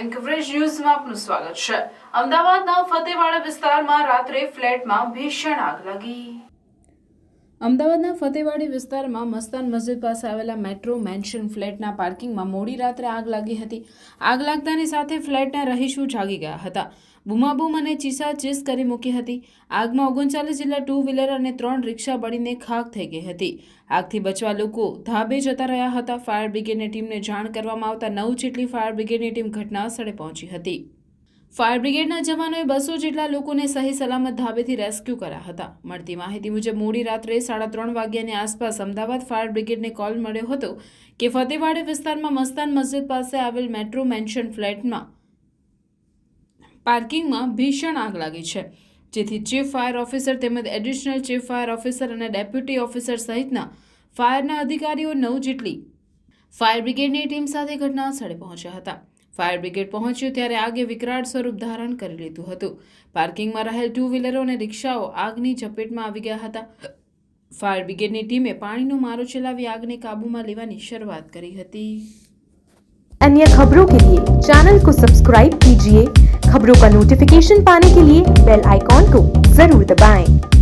And coverage ન્યૂઝમાં આપનું સ્વાગત છે. અમદાવાદના ફતેવાડા વિસ્તારમાં રાત્રે ફ્લેટમાં ભીષણ આગ લાગી. અમદાવાદના ફતેવાડી વિસ્તારમાં મસ્તાન મસ્જિદ પાસે આવેલા મેટ્રો મેન્શન ફ્લેટના પાર્કિંગમાં મોડી રાત્રે આગ લાગી હતી. આગ લાગતાની સાથે ફ્લેટના રહીશો જાગી ગયા હતા. બૂમાબૂમ અને ચીસાચીસ કરી મૂકી હતી. આગમાં ઓગણચાલીસ જેટલા ટુ વ્હીલર અને ત્રણ રિક્ષા બળીને ખાક થઈ ગઈ હતી. આગથી બચવા લોકો ધાબે જતા રહ્યા હતા. ફાયર બ્રિગેડની ટીમને જાણ કરવામાં આવતા નવ જેટલી ફાયર બ્રિગેડની ટીમ ઘટના સ્થળે પહોંચી હતી. ફાયર બ્રિગેડના જવાનોએ બસો જેટલા લોકોને સહી સલામત ધાબેથી રેસ્ક્યુ કર્યા હતા. મળતી માહિતી મુજબ, મોડી રાત્રે સાડા ત્રણ વાગ્યાની આસપાસ અમદાવાદ ફાયર બ્રિગેડને કોલ મળ્યો હતો કે ફતેવાડી વિસ્તારમાં મસ્તાન મસ્જિદ પાસે આવેલ મેટ્રો મેન્શન ફ્લેટમાં પાર્કિંગમાં ભીષણ આગ લાગી છે. જેથી ચીફ ફાયર ઓફિસર તેમજ એડિશનલ ચીફ ફાયર ઓફિસર અને ડેપ્યુટી ઓફિસર સહિતના ફાયરના અધિકારીઓ નવ જેટલી ફાયર બ્રિગેડની ટીમ સાથે ઘટના સ્થળે પહોંચ્યા હતા. ફાયર બ્રિગેડ પહોંચ્યું ત્યારે આગે વિકરાળ સ્વરૂપ ધારણ કરી લીધું હતું પાર્કિંગમાં રહેલ ટુ વ્હીલરો અને રિક્ષાઓ આગની ઝપેટમાં આવી ગયા હતા ફાયર બ્રિગેડની ટીમે પાણીનો મારો ચલાવી આગને કાબૂમાં લેવાની શરૂઆત કરી હતી अन्य खबरों के लिए चैनल को सब्सक्राइब कीजिए खबरों का नोटिफिकेशन पाने के लिए बेल आइकॉन को जरूर दबाएं।